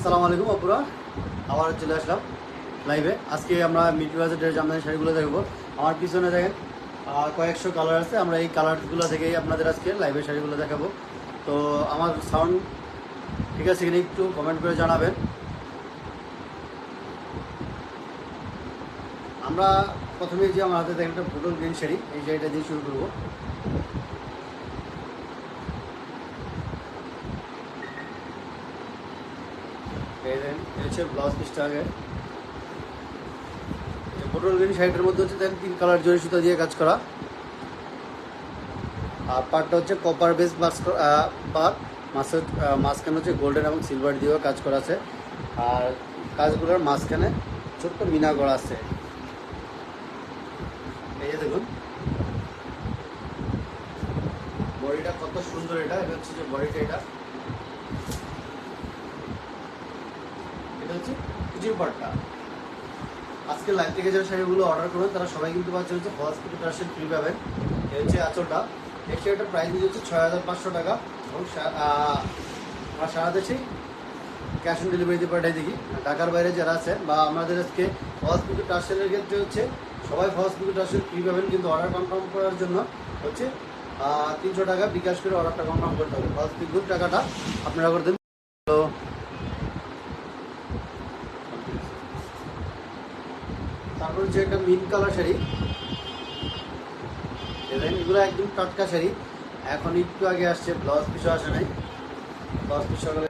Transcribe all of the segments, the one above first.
আসসালামু আলাইকুম আপুরা আবার চলে আসলাম লাইভে আজকে আমরা মিটি বাজারের জামদানি শাড়িগুলো দেখব, আমার পিছনে দেখেন কয়েকশো কালার আছে। আমরা এই কালারগুলো থেকেই আপনাদের আজকে লাইভে শাড়িগুলো দেখাবো। তো আমার সাউন্ড ঠিক আছে কিনা একটু কমেন্ট করে জানাবেন। আমরা প্রথমে যে আমার হাতে দেখেন একটা ফুটল গ্রিন শাড়ি, এই শাড়িটা দিয়ে শুরু করব। ব্লাউজ পিসটা আগে। গ্রিন শাড়িটার মধ্যে হচ্ছে দেখেন তিন কালার জরি সুতা দিয়ে কাজ করা। আর হচ্ছে কপার বেস আহ, মাঝখানে হচ্ছে গোল্ডেন এবং সিলভার দিয়েও কাজ করা আছে। আর কাজগুলোর মাঝখানে ছোট্ট মিনা আছে। এই যে দেখুন। বডিটা কত সুন্দর এটা এটা হচ্ছে যে বডিটা এটা। কুচির আজকে লাইভ থেকে যারা শাড়িগুলো অর্ডার করবেন তারা সবাই কিন্তু পাচ্ছেন হচ্ছে ফিফটি পার্সেন্ট ফ্রি পাবেন। এই হচ্ছে আঁচলটা। এই শাড়িটার প্রাইস হচ্ছে ছয় হাজার পাঁচশো টাকা। এবং আমরা সারা দেশেই ক্যাশ অন ডেলিভারিতে পাঠাই দেখি। ঢাকার বাইরে যারা আছেন বা আমাদের আজকে ফিফটি পার্সেন্টের ক্ষেত্রে হচ্ছে সবাই ফিফটি পার্সেন্ট ফ্রি পাবেন। কিন্তু অর্ডার কনফার্ম করার জন্য হচ্ছে তিনশো টাকা বিকাশ করে অর্ডারটা কনফার্ম করতে হবে। ফিফটি টাকাটা আপনারা করে দেন তো মিন কালার শাড়ি। দেখেন এগুলো একদম টাটকা শাড়ি। এখন একটু আগে আসছে ব্লাউজ পিসও আসে নাই। ব্লাউজ পিস সকালে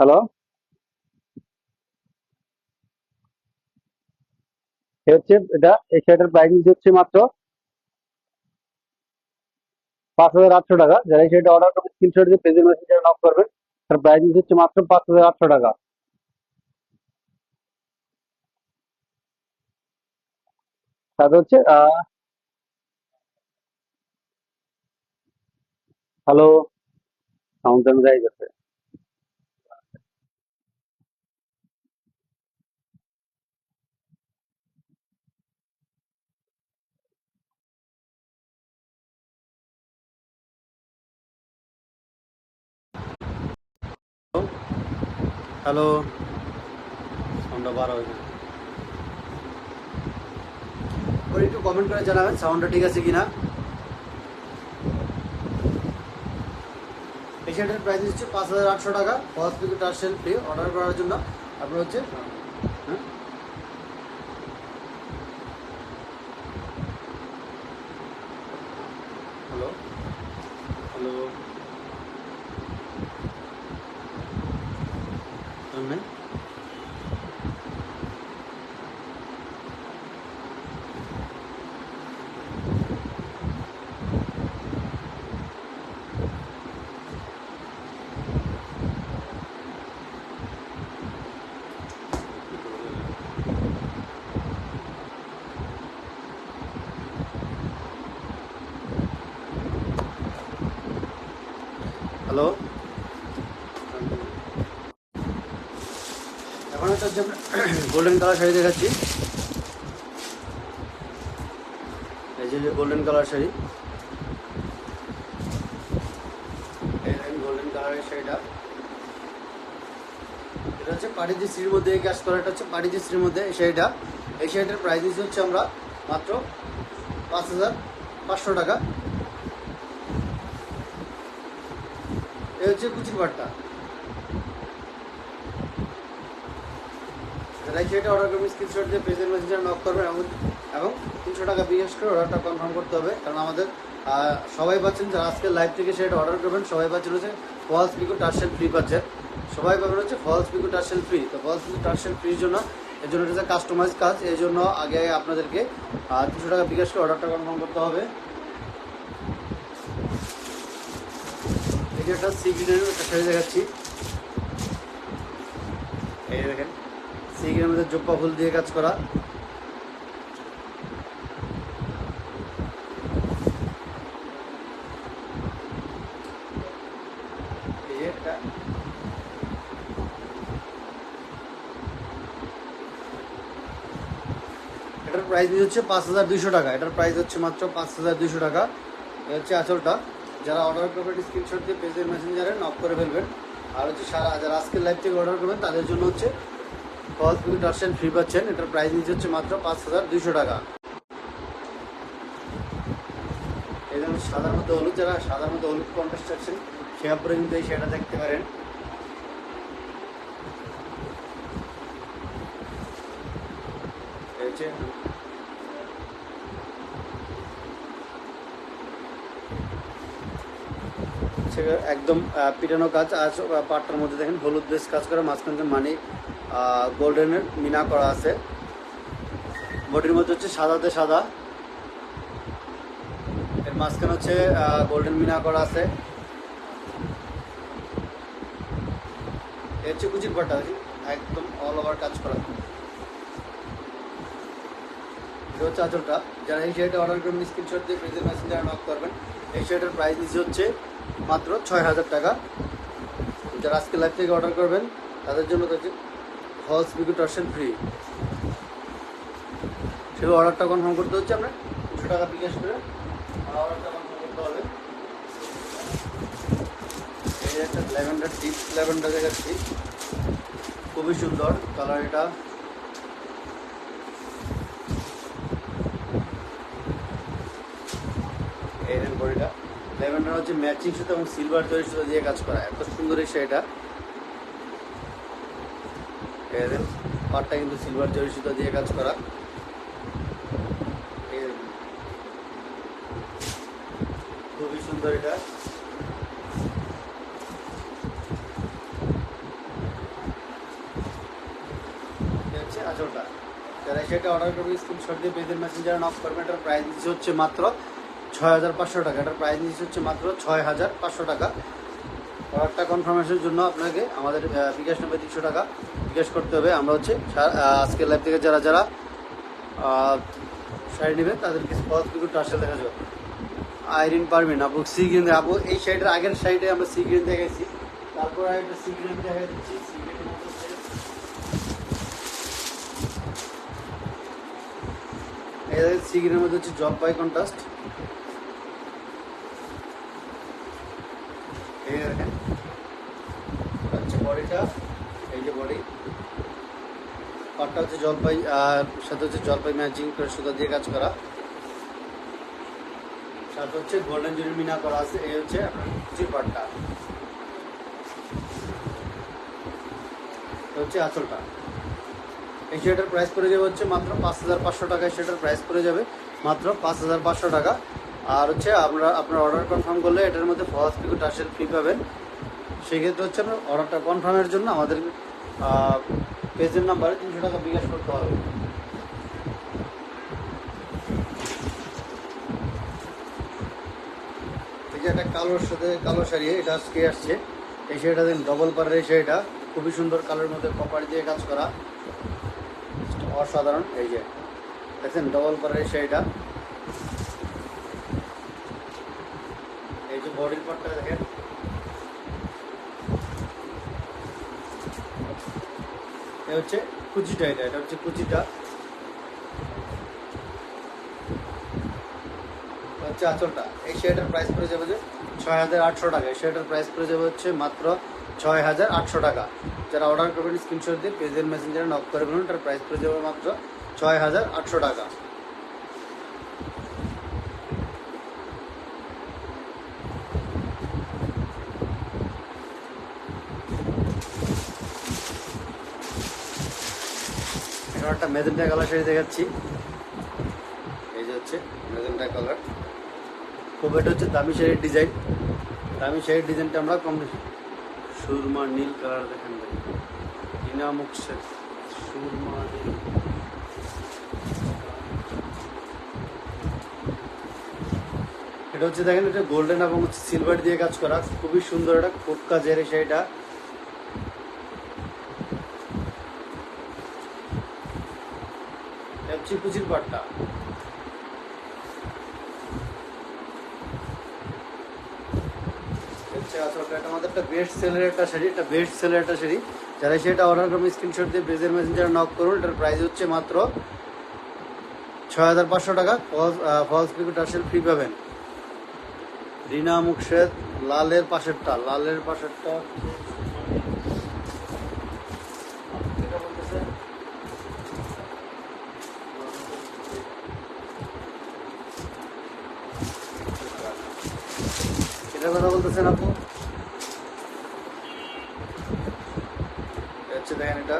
হ্যালো হচ্ছে, এটা, এই শাড়িটার প্রাইস হচ্ছে মাত্র পাঁচ হাজার আটশো টাকা। যারা এই শাড়িটা অর্ডার করবেন স্ক্রিনশট দিয়ে পেজের মেসেঞ্জে নক করবেন। তার প্রাইস হচ্ছে মাত্র পাঁচ হাজার আটশো টাকা। তারপর হচ্ছে হ্যালো সাউন্ড যাই গেছে হ্যালো। সাউন্ডটা বার হয়ে ওর একটু কমেন্ট করে জানাবেন সাউন্ডটা ঠিক আছে কিনা? এই শার্টের প্রাইস হচ্ছে পাঁচ হাজার আটশো টাকা। পিকু টার্সেল ফ্রি অর্ডার করার জন্য। আপনার হচ্ছে হ্যাঁ হ্যালো হ্যালো শুনবেন হ্যালো এখন হচ্ছে যে গোল্ডেন কালার শাড়ি দেখাচ্ছি। এই যে গোল্ডেন কালার শাড়ি। গোল্ডেন কালারের শাড়িটা। এটা হচ্ছে স্ত্রীর মধ্যে এই হচ্ছে মধ্যে এই শাড়িটা। এই শাড়িটার হচ্ছে আমরা মাত্র পাঁচ হাজার পাঁচশো টাকা। হচ্ছে কুচির পাটটা। যারা সেটা অর্ডার করবেন স্ক্রিনশট দিয়ে পেজের মেসেঞ্জার নক করবেন এবং এবং তিনশো টাকা বিকাশ করে অর্ডারটা কনফার্ম করতে হবে। কারণ আমাদের সবাই পাচ্ছেন যারা আজকে লাইভ থেকে সেটা অর্ডার করবেন, সবাই পাচ্ছেন হচ্ছে ফলস পিকো টার্সেল ফ্রি পাচ্ছেন সবাই পাবেন হচ্ছে ফলস পিকো টার্সেল ফ্রি তো ফলস পিকো টার্সেল ফ্রির জন্য, এর জন্য এটা কাস্টমাইজ কাজ। এই জন্য আগে আপনাদেরকে তিনশো টাকা বিকাশ করে অর্ডারটা কনফার্ম করতে হবে। যে একটা সি একটা শাড়ি দেখাচ্ছি। এই দেখেন। সি গ্রিনের মধ্যে জোপ্পা ফুল দিয়ে কাজ করা। এটার প্রাইস হচ্ছে পাঁচ হাজার দুইশো টাকা। এটার প্রাইস হচ্ছে মাত্র পাঁচ হাজার দুইশো টাকা। এ হচ্ছে আঁচলটা। যারা অর্ডার করবেন স্ক্রিনশট দিয়ে পেজের মেসেঞ্জারে নক করে ফেলবেন। আর হচ্ছে সারা যারা আজকের লাইভ থেকে অর্ডার করবেন, তাদের জন্য হচ্ছে ফলস টার্সেন ফ্রি পাচ্ছেন। এটার প্রাইস নিচ্ছে হচ্ছে মাত্র পাঁচ হাজার দুইশো টাকা। সাদার মধ্যে হলুদ, যারা মধ্যে হলুদ কন্টেস্ট চাচ্ছেন, সে আপরে কিন্তু সেটা দেখতে পারেন। একদম পিটানো কাজ। আজ পাটটার মধ্যে দেখেন হলুদ বেশ কাজ করে, মাঝখান মানি গোল্ডেনের মিনা করা আছে। বডির মধ্যে হচ্ছে সাদাতে সাদা। এর মাঝখানে হচ্ছে গোল্ডেন মিনা করা আছে। এর হচ্ছে কুচির আছে একদম অল ওভার কাজ করা। এটা হচ্ছে আঁচলটা। যারা এই শাড়িটা অর্ডার করবেন স্ক্রিনশট দিয়ে পেজের মেসেঞ্জারে নক করবেন। এই শাড়িটার প্রাইস নিচ্ছে হচ্ছে মাত্র ছয় হাজার টাকা। যারা আজকে লাইভ থেকে অর্ডার করবেন, তাদের জন্য হচ্ছে ফলস বিকু ফ্রি সেই অর্ডারটা কনফার্ম করতে হচ্ছে আপনার দুশো টাকা বিকাশ করে অর্ডারটা কনফার্ম করতে হবে। এই একটা ল্যাভেন্ডার ডিপ ল্যাভেন্ডার দেখাচ্ছি খুবই সুন্দর কালার এটা। এই বডিটা। ল্যাভেন্ডার হচ্ছে ম্যাচিং সুতো এবং সিলভার তৈরি সুতো দিয়ে কাজ করা। এত সুন্দর এই শাড়িটা। দেখেন পাটটা কিন্তু সিলভার জরি সুতো দিয়ে কাজ করা। খুবই সুন্দর এটা। হচ্ছে সেটা অর্ডার করবে দিচ্ছে হচ্ছে মাত্র ছয় হাজার পাঁচশো টাকা। হচ্ছে মাত্র ছয় হাজার পাঁচশো টাকা। অর্ডারটা কনফার্মেশনের জন্য আপনাকে আমাদের বিকাশ নাম্বার তিনশো টাকা বিকাশ করতে হবে। আমরা হচ্ছে আজকের লাইভ থেকে যারা যারা শাড়ি নেবে তাদেরকে কিন্তু টার্সেল দেখা যাবে। আইরিন পারমিন আপু সি গ্রিন আপু, এই শাড়িটার আগের শাড়িতে আমরা সি গ্রিন দেখাইছি। তারপর একটা সি গ্রিন দেখা দিচ্ছি সি মধ্যে হচ্ছে জব বাই কন্ট্রাস্ট এই দেখেন বডিটা এই যে বডি। পাটটা হচ্ছে জলপাই, আর সাথে হচ্ছে জলপাই ম্যাচিং করে সুতা দিয়ে কাজ করা। সাথে হচ্ছে গোল্ডেন জুরি মিনা করা আছে, এই হচ্ছে আপনার পাটটা। হচ্ছে আঁচলটা। এই শার্টের প্রাইস পড়ে যাবে হচ্ছে মাত্র পাঁচ হাজার পাঁচশো টাকা শার্টের প্রাইস পড়ে যাবে মাত্র পাঁচ হাজার পাঁচশো টাকা। আর হচ্ছে আমরা আপনার অর্ডার কনফার্ম করলে এটার মধ্যে ফলস পিকু টার্সেল ফ্রি পাবেন। সেক্ষেত্রে হচ্ছে আপনার অর্ডারটা কনফার্মের জন্য আমাদের পেজের নাম্বারে তিনশো টাকা বিকাশ করতে হবে। একটা কালোর সাথে কালো শাড়ি, এটা আজকে আসছে। এই শাড়িটা দিন ডবল পারের এই শাড়িটা। খুবই সুন্দর কালোর মধ্যে কপার দিয়ে কাজ করা। অসাধারণ, এই যে। দেখছেন ডবল পারের এই শাড়িটা। এই যে বডির পার্টটা দেখেন। এটা হচ্ছে কুচিটা, এটা এটা হচ্ছে কুচিটা। হচ্ছে আঁচলটা। এই শাড়িটার প্রাইস পড়ে যাবে যে ছয় হাজার আটশো টাকা। এই শাড়িটার প্রাইস পড়ে যাবে হচ্ছে মাত্র ছয় হাজার আটশো টাকা। যারা অর্ডার করবেন স্ক্রিনশট দিয়ে পেজের মেসেঞ্জারে নক করে ফেলুন তার প্রাইস পড়ে যাবে মাত্র ছয় হাজার আটশো টাকা। একটা মেজেন্টা কালার শাড়ি দেখাচ্ছি। এই যে হচ্ছে মেজেন্টা কালার। খুব এটা হচ্ছে দামি শাড়ির ডিজাইন। দামি শাড়ির ডিজাইনটা আমরা কম সুরমা নীল কালার দেখেন ইনামুক সুরমা নীল। এটা হচ্ছে দেখেন, এটা গোল্ডেন এবং সিলভার দিয়ে কাজ করা। খুবই সুন্দর এটা খুব কাজের শাড়িটা। কুচির পাটটা হচ্ছে আসলে এটা আমাদের একটা বেস্ট সেলের একটা শাড়ি বেস্ট শাড়ি। সেটা স্ক্রিনশট দিয়ে নক করুন। হচ্ছে মাত্র ছয় হাজার পাঁচশো টাকা। ফ্রি পাবেন। রিনা লালের পাশেরটা, লালের কথা বলতেছেন আপু হচ্ছে দেখেন এটা।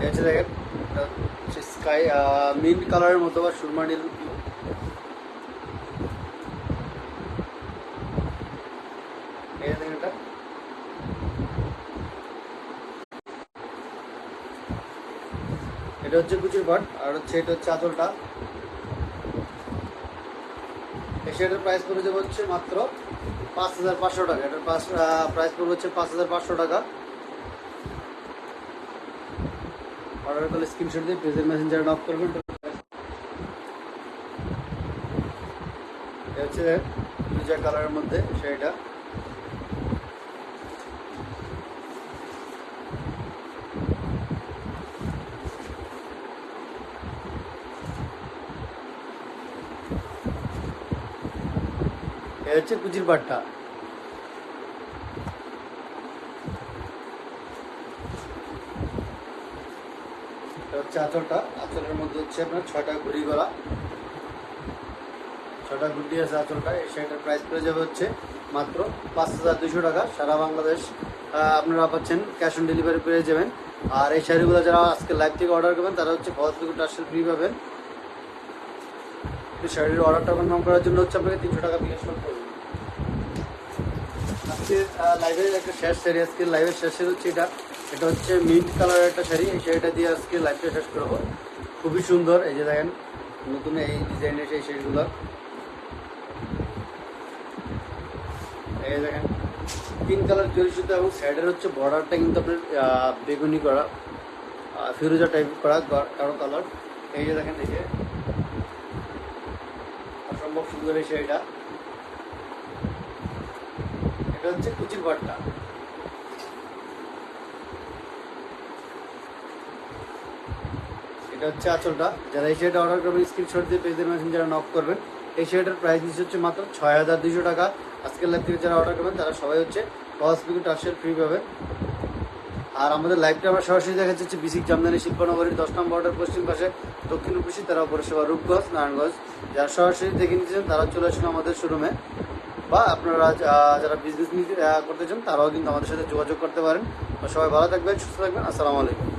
হচ্ছে দেখেন স্কাই মিন্ট কালারের মতো বা সুরমা নীল। এটা। হচ্ছে কুচির পাট আর হচ্ছে এটা হচ্ছে আঁচলটা। শার্টের প্রাইস পড়ে যাবে হচ্ছে মাত্র পাঁচ হাজার পাঁচশো টাকা। এটার প্রাইস পড়বে হচ্ছে পাঁচ হাজার পাঁচশো টাকা। অর্ডার করলে স্ক্রিনশট দিয়ে পেজের মেসেঞ্জারে নক করবেন। হচ্ছে দুজা কালারের মধ্যে শাড়িটা এটা হচ্ছে কুচির পাটটা হচ্ছে আঁচলটা। আঁচলের মধ্যে হচ্ছে আপনার ছয়টা ঘুড়ি গলা। ছয়টা ঘুড়ি আছে আঁচলটা। এই শাড়িটার প্রাইস পড়ে যাবে হচ্ছে মাত্র পাঁচ হাজার দুশো টাকা। সারা বাংলাদেশ আপনারা পাচ্ছেন ক্যাশ অন ডেলিভারি পেয়ে যাবেন। আর এই শাড়িগুলো যারা আজকে লাইভ থেকে অর্ডার করবেন, তারা হচ্ছে ফলস টার্সেল ফ্রি পাবেন। এই শাড়ির অর্ডারটা কনফার্ম করার জন্য হচ্ছে আপনাকে তিনশো টাকা করতে হবে আজকে একটা শাড়ি, আজকে লাইভের হচ্ছে এটা। হচ্ছে মিন্ট কালারের একটা শাড়ি। এই শাড়িটা দিয়ে আজকে শেষ খুবই সুন্দর। এই যে দেখেন, নতুন এই ডিজাইনের সেই শাড়িগুলো। দেখেন পিঙ্ক কালার এবং সাইডের হচ্ছে বর্ডারটা কিন্তু আপনার বেগুনি করা ফিরোজা টাইপ করা কারও কালার এই যে দেখেন, এই যে। অসম্ভব সুন্দর এই শাড়িটা এটা হচ্ছে কুচির পাটটা এটা হচ্ছে আঁচলটা। যারা এই শাড়িটা অর্ডার করবেন স্ক্রিনশট দিয়ে পেজের যারা নক করবেন, এই শাড়িটার প্রাইস নিচ্ছে হচ্ছে মাত্র ছয় হাজার দুশো টাকা। আজকের লাইভ থেকে যারা অর্ডার করবেন, তারা সবাই হচ্ছে পাওয়ার স্পিকার টার্সেল ফ্রি পাবেন আর আমাদের লাইভটা আমরা সরাসরি দেখা যাচ্ছে বিসিক জামদানি শিল্পনগরীর দশ নম্বর ওয়ার্ডের পশ্চিম পাশে। দক্ষিণ উপসি তারা পরিষেবা রূপগঞ্জ, নারায়ণগঞ্জ, যারা সরাসরি দেখে নিতেছেন তারা চলে আসুন আমাদের শোরুমে বা আপনারা যারা বিজনেস করতে চান, তারাও কিন্তু আমাদের সাথে যোগাযোগ করতে পারেন। সবাই ভালো থাকবেন, সুস্থ থাকবেন, আসসালামু আলাইকুম।